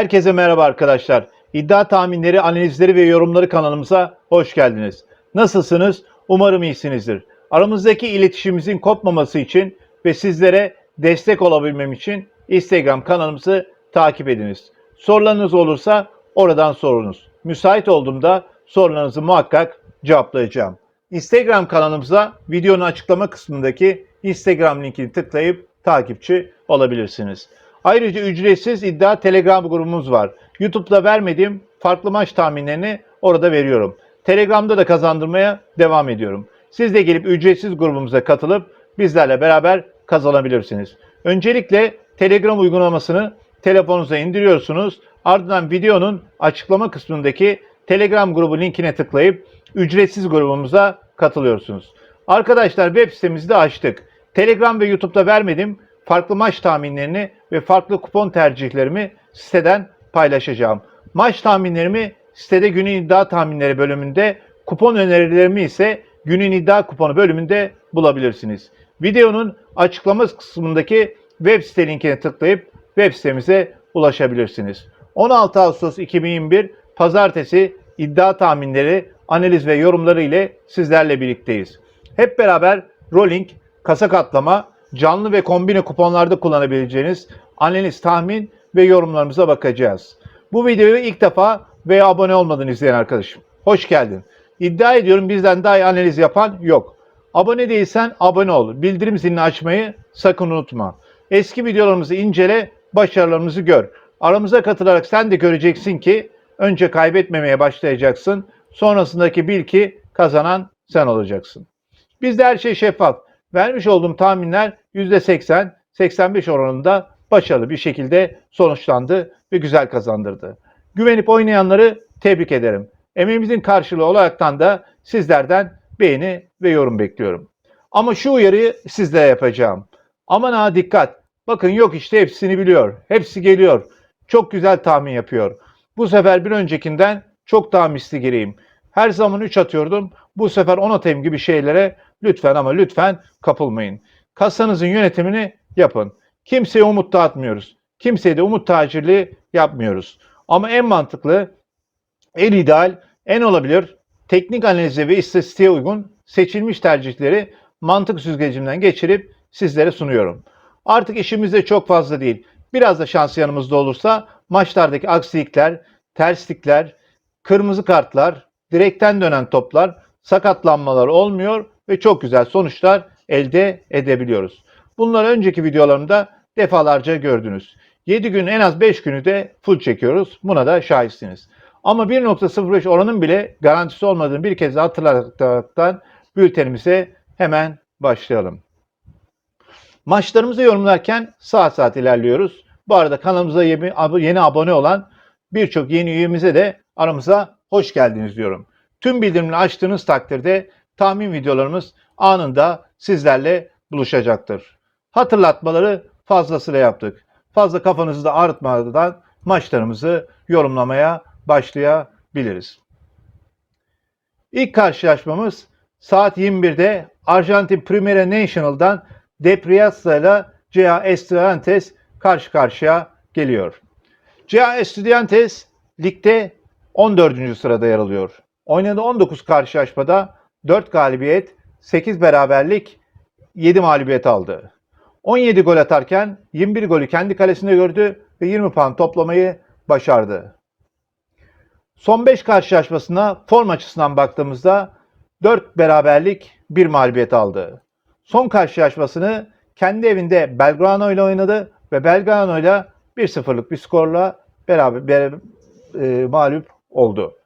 Herkese merhaba arkadaşlar. İddia tahminleri, analizleri ve yorumları kanalımıza hoş geldiniz. Nasılsınız? Umarım iyisinizdir. Aramızdaki iletişimimizin kopmaması için ve sizlere destek olabilmem için Instagram kanalımızı takip ediniz. Sorularınız olursa oradan sorunuz. Müsait olduğumda sorularınızı muhakkak cevaplayacağım. Instagram kanalımıza videonun açıklama kısmındaki Instagram linkini tıklayıp takipçi olabilirsiniz. Ayrıca ücretsiz iddia Telegram grubumuz var. YouTube'da vermediğim farklı maç tahminlerini orada veriyorum. Telegram'da da kazandırmaya devam ediyorum. Siz de gelip ücretsiz grubumuza katılıp bizlerle beraber kazanabilirsiniz. Öncelikle Telegram uygulamasını telefonunuza indiriyorsunuz. Ardından videonun açıklama kısmındaki Telegram grubu linkine tıklayıp ücretsiz grubumuza katılıyorsunuz. Arkadaşlar web sitemizi de açtık. Telegram ve YouTube'da vermedim farklı maç tahminlerini ve farklı kupon tercihlerimi siteden paylaşacağım. Maç tahminlerimi sitede günün iddia tahminleri bölümünde, kupon önerilerimi ise günün iddia kuponu bölümünde bulabilirsiniz. Videonun açıklama kısmındaki web site linkine tıklayıp web sitemize ulaşabilirsiniz. 16 Ağustos 2021 Pazartesi iddia tahminleri, analiz ve yorumları ile sizlerle birlikteyiz. Hep beraber rolling, kasa katlama, canlı ve kombine kuponlarda kullanabileceğiniz analiz, tahmin ve yorumlarımıza bakacağız. Bu videoyu ilk defa veya abone olmadan izleyen arkadaşım. Hoş geldin. İddia ediyorum bizden daha iyi analiz yapan yok. Abone değilsen abone ol. Bildirim zilini açmayı sakın unutma. Eski videolarımızı incele, başarılarımızı gör. Aramıza katılarak sen de göreceksin ki önce kaybetmemeye başlayacaksın. Sonrasındaki bil ki kazanan sen olacaksın. Bizde her şey şeffaf. Vermiş olduğum tahminler %80-85 oranında başarılı bir şekilde sonuçlandı ve güzel kazandırdı. Güvenip oynayanları tebrik ederim. Emeğimizin karşılığı olaraktan da sizlerden beğeni ve yorum bekliyorum. Ama şu uyarıyı sizlere yapacağım. Aman ha dikkat. Bakın yok işte hepsini biliyor. Hepsi geliyor. Çok güzel tahmin yapıyor. Bu sefer bir öncekinden çok daha misli gireyim. Her zaman 3 atıyordum. Bu sefer 10 atayım gibi şeylere lütfen ama lütfen kapılmayın. Kasanızın yönetimini yapın. Kimseye umut dağıtmıyoruz. Kimseye de umut tacirliği yapmıyoruz. Ama en mantıklı, en ideal, en olabilir, teknik analize ve istatistiğe uygun seçilmiş tercihleri mantık süzgecimden geçirip sizlere sunuyorum. Artık işimiz de çok fazla değil. Biraz da şans yanımızda olursa maçlardaki aksilikler, terslikler, kırmızı kartlar, direkten dönen toplar, sakatlanmalar olmuyor ve çok güzel sonuçlar elde edebiliyoruz. Bunları önceki videolarımda defalarca gördünüz. 7 gün en az 5 günü de full çekiyoruz. Buna da şahitsiniz. Ama 1.05 oranın bile garantisi olmadığını bir kez hatırlataraktan bültenimize hemen başlayalım. Maçlarımızı yorumlarken saat saat ilerliyoruz. Bu arada kanalımıza yeni abone olan birçok yeni üyemize de aramıza hoş geldiniz diyorum. Tüm bildirimleri açtığınız takdirde tahmin videolarımız anında sizlerle buluşacaktır. Hatırlatmaları fazlasıyla yaptık. Fazla kafanızı da ağrıtmadan maçlarımızı yorumlamaya başlayabiliriz. İlk karşılaşmamız saat 21'de Arjantin Primera Nacional'dan Depriasa ile CA Estudiantes karşı karşıya geliyor. CA Estudiantes ligde 14. sırada yer alıyor. Oynadığı 19 karşılaşmada 4 galibiyet, 8 beraberlik, 7 mağlubiyet aldı. 17 gol atarken 21 golü kendi kalesinde gördü ve 20 puan toplamayı başardı. Son 5 karşılaşmasına form açısından baktığımızda 4 beraberlik, 1 mağlubiyet aldı. Son karşılaşmasını kendi evinde Belgrano ile oynadı ve Belgrano ile 1-0'lık bir skorla beraber, beraber e, mağlup oldu.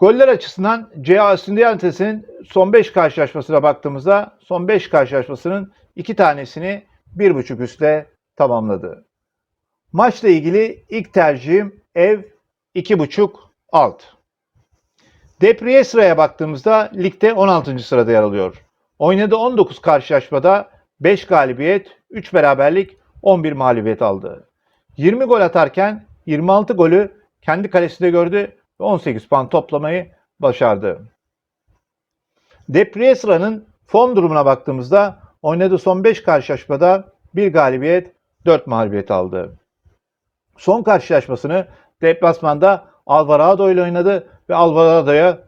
Goller açısından CA Estudiantes'in son 5 karşılaşmasına baktığımızda son 5 karşılaşmasının 2 tanesini 1.5 üstle tamamladı. Maçla ilgili ilk tercihim ev 2.5 alt. Depriesra'ya baktığımızda ligde 16. sırada yer alıyor. Oynadığı 19 karşılaşmada 5 galibiyet, 3 beraberlik, 11 mağlubiyet aldı. 20 gol atarken 26 golü kendi kalesinde gördü ve 18 puan toplamayı başardı. Depriesra'nın form durumuna baktığımızda oynadığı son 5 karşılaşmada 1 galibiyet, 4 mağlubiyet aldı. Son karşılaşmasını deplasmanda Alvarado ile oynadı ve Alvarado'ya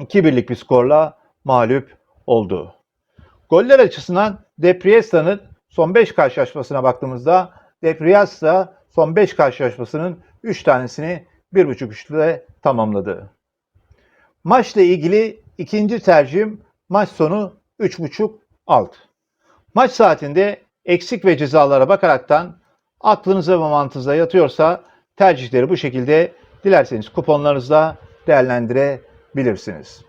2-1'lik bir skorla mağlup oldu. Goller açısından Depriesta'nın son 5 karşılaşmasına baktığımızda Depriesta son 5 karşılaşmasının 3 tanesini 1.5 üçlüyle tamamladı. Maçla ilgili ikinci tercihim maç sonu 3.5 alt. Maç saatinde eksik ve cezalara bakaraktan aklınıza ve mantığınıza yatıyorsa tercihleri bu şekilde dilerseniz kuponlarınızda değerlendirebilirsiniz.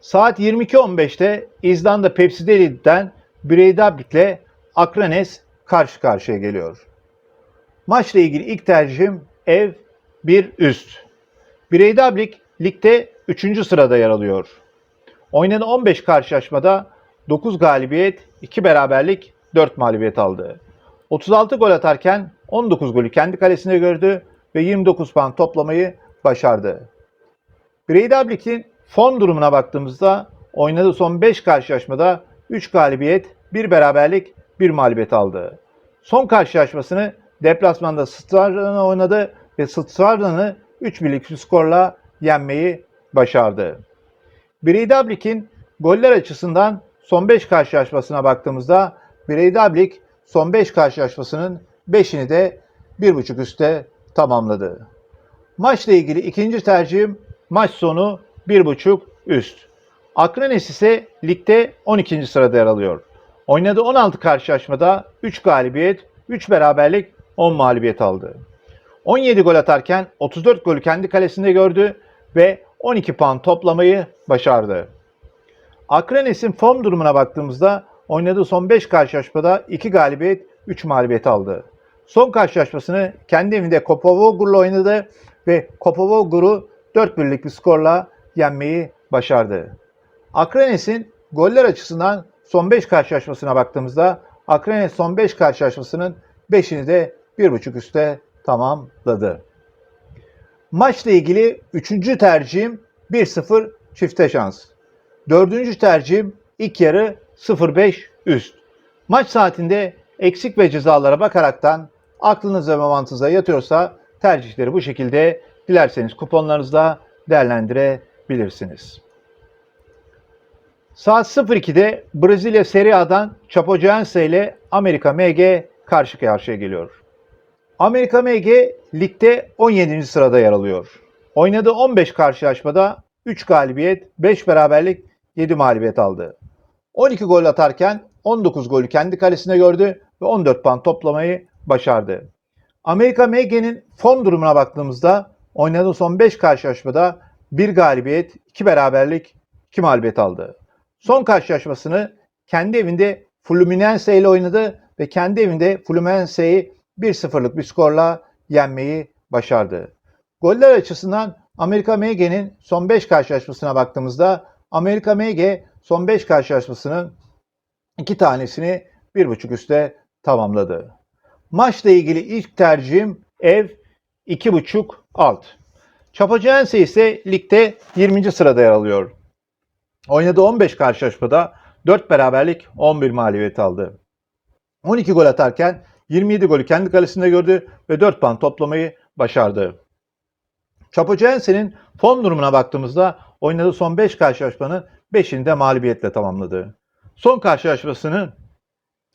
Saat 22.15'te İzlanda Pepsi Deli'den Breidablik ile Akranes karşı karşıya geliyor. Maçla ilgili ilk tercihim ev 1 üst. Breidablik ligde 3. sırada yer alıyor. Oynanan 15 karşılaşmada 9 galibiyet, 2 beraberlik, 4 mağlubiyet aldı. 36 gol atarken 19 golü kendi kalesine gördü ve 29 puan toplamayı başardı. Breidablik'in form durumuna baktığımızda oynadığı son 5 karşılaşmada 3 galibiyet, 1 beraberlik, 1 mağlubiyet aldı. Son karşılaşmasını deplasmanda Strada'na oynadı ve Strada'nı 3 birlik bir skorla yenmeyi başardı. Breidablik'in goller açısından son 5 karşılaşmasına baktığımızda Breidablik son 5 karşılaşmasının 5'ini de 1.5 üste tamamladı. Maçla ilgili ikinci tercihim maç sonu 1.5 üst. Akranes ise ligde 12. sırada yer alıyor. Oynadığı 16 karşılaşmada 3 galibiyet, 3 beraberlik, 10 mağlubiyet aldı. 17 gol atarken 34 golü kendi kalesinde gördü ve 12 puan toplamayı başardı. Akranes'in form durumuna baktığımızda oynadığı son 5 karşılaşmada 2 galibiyet, 3 mağlubiyet aldı. Son karşılaşmasını kendi evinde Kopovogur'la oynadı ve Kopovogur'u 4 birlik bir skorla yenmeyi başardı. Akranes'in goller açısından son 5 karşılaşmasına baktığımızda Akranes son 5 karşılaşmasının 5'ini de 1.5 üste tamamladı. Maçla ilgili 3. tercihim 1-0 çifte şans. 4. tercihim ilk yarı 0-5 üst. Maç saatinde eksik ve cezalara bakaraktan aklınıza ve mantığınıza yatıyorsa tercihleri bu şekilde dilerseniz kuponlarınızda değerlendirebilirsiniz. Saat 02'de Brezilya Serie A'dan Chapecoense ile Amerika MG karşı karşıya geliyor. Amerika MG ligde 17. sırada yer alıyor. Oynadığı 15 karşılaşmada 3 galibiyet, 5 beraberlik, 7 mağlubiyet aldı. 12 gol atarken 19 golü kendi kalesine gördü ve 14 puan toplamayı başardı. Amerika MG'nin form durumuna baktığımızda oynadığı son 5 karşılaşmada 1 galibiyet, 2 beraberlik, 2 mağlubiyet aldı. Son karşılaşmasını kendi evinde Fluminense ile oynadı ve kendi evinde Fluminense'yi 1-0'lık bir skorla yenmeyi başardı. Goller açısından Amerika MG'nin son 5 karşılaşmasına baktığımızda Amerika MG son 5 karşılaşmasının 2 tanesini 1.5 üste tamamladı. Maçla ilgili ilk tercihim ev 2.5 alt. Chapecoense ise ligde 20. sırada yer alıyor. Oynadığı 15 karşılaşmada 4 beraberlik 11 mağlubiyet aldı. 12 gol atarken 27 golü kendi kalesinde gördü ve 4 puan toplamayı başardı. Chapecoense'nin form durumuna baktığımızda oynadığı son 5 karşılaşmanın 5'ini de mağlubiyetle tamamladı. Son karşılaşmasını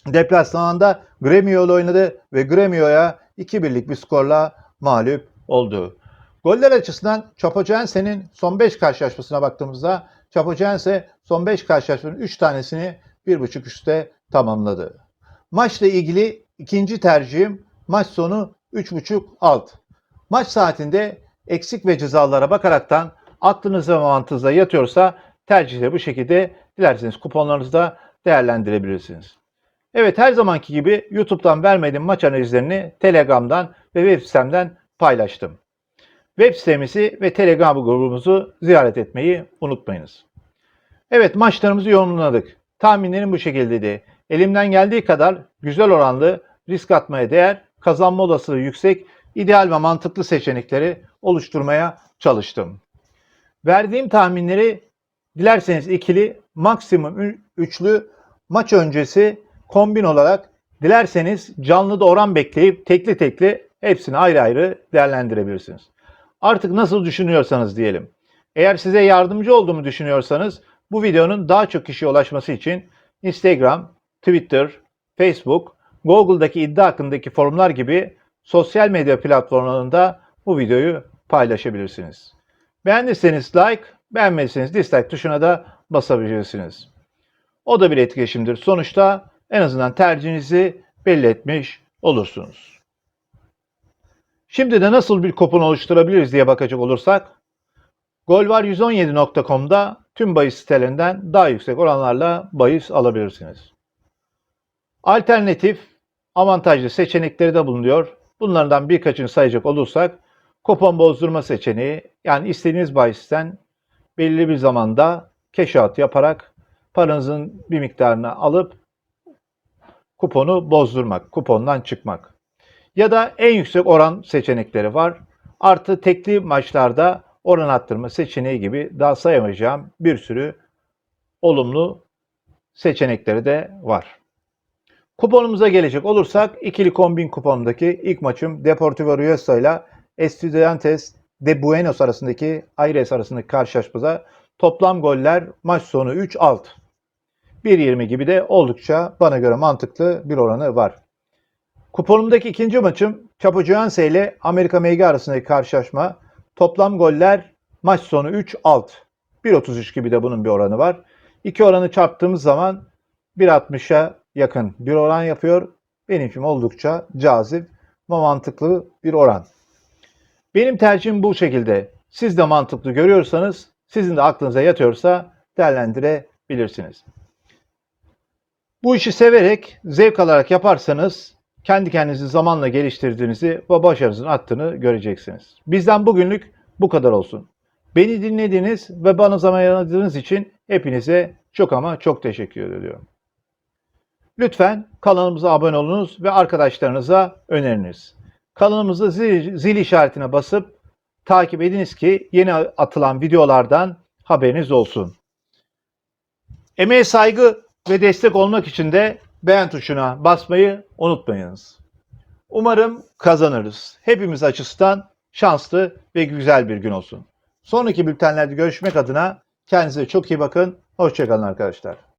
deplasmanda Gremio ile oynadı ve Gremio'ya 2-1'lik bir skorla mağlup oldu. Goller açısından Chapecoense'nin son 5 karşılaşmasına baktığımızda Chapecoense son 5 karşılaşmanın 3 tanesini 1.5 üstte tamamladı. Maçla ilgili ikinci tercihim maç sonu 3.5 alt. Maç saatinde eksik ve cezalara bakaraktan aklınıza ve mantığınıza yatıyorsa tercihleri bu şekilde dilerseniz kuponlarınızda değerlendirebilirsiniz. Evet her zamanki gibi YouTube'dan vermediğim maç analizlerini Telegram'dan ve web sitemden paylaştım. Web sitemizi ve Telegram grubumuzu ziyaret etmeyi unutmayınız. Evet maçlarımızı yorumladık. Tahminlerim bu şekildeydi. Elimden geldiği kadar güzel oranlı, risk atmaya değer, kazanma olasılığı yüksek, ideal ve mantıklı seçenekleri oluşturmaya çalıştım. Verdiğim tahminleri dilerseniz ikili, maksimum üçlü maç öncesi kombin olarak Dilerseniz canlı da oran bekleyip tekli tekli hepsini ayrı ayrı değerlendirebilirsiniz. Artık nasıl düşünüyorsanız diyelim. Eğer size yardımcı olduğumu düşünüyorsanız bu videonun daha çok kişiye ulaşması için Instagram, Twitter, Facebook, Google'daki iddia hakkındaki forumlar gibi sosyal medya platformlarında bu videoyu paylaşabilirsiniz. Beğendiyseniz like, beğenmediyseniz dislike tuşuna da basabilirsiniz. O da bir etkileşimdir. Sonuçta en azından tercihinizi belli etmiş olursunuz. Şimdi de nasıl bir kupon oluşturabiliriz diye bakacak olursak, golvar117.com'da tüm bahis sitelerinden daha yüksek oranlarla bahis alabilirsiniz. Alternatif, avantajlı seçenekleri de bulunuyor. Bunlardan birkaçını sayacak olursak, kupon bozdurma seçeneği, yani istediğiniz bahisten belirli bir zamanda out yaparak paranızın bir miktarını alıp kuponu bozdurmak, kupondan çıkmak. Ya da en yüksek oran seçenekleri var. Artı tekli maçlarda oran arttırma seçeneği gibi daha sayamayacağım bir sürü olumlu seçenekleri de var. Kuponumuza gelecek olursak ikili kombin kuponumdaki ilk maçım Deportivo Ruesa ile Estudiantes de Buenos arasındaki Aires arasındaki karşılaşmada toplam goller maç sonu 3 alt. 1.20 gibi de oldukça bana göre mantıklı bir oranı var. Kuponumdaki ikinci maçım Chapecoense ile Amerika MG arasındaki karşılaşma. Toplam goller maç sonu 3 alt. 1.33 gibi de bunun bir oranı var. İki oranı çarptığımız zaman 1.60'a yakın bir oran yapıyor. Benim için oldukça cazip ve mantıklı bir oran. Benim tercihim bu şekilde. Siz de mantıklı görüyorsanız, sizin de aklınıza yatıyorsa değerlendirebilirsiniz. Bu işi severek, zevk alarak yaparsanız kendi kendinizi zamanla geliştirdiğinizi ve başarınızın arttığını göreceksiniz. Bizden bugünlük bu kadar olsun. Beni dinlediğiniz ve bana zaman ayırdığınız için hepinize çok ama çok teşekkür ediyorum. Lütfen kanalımıza abone olunuz ve arkadaşlarınıza öneriniz. Kanalımızda zil, zil işaretine basıp takip ediniz ki yeni atılan videolardan haberiniz olsun. Emeğe saygı ve destek olmak için de beğen tuşuna basmayı unutmayınız. Umarım kazanırız. Hepimiz açısından şanslı ve güzel bir gün olsun. Sonraki bültenlerde görüşmek adına kendinize çok iyi bakın. Hoşçakalın arkadaşlar.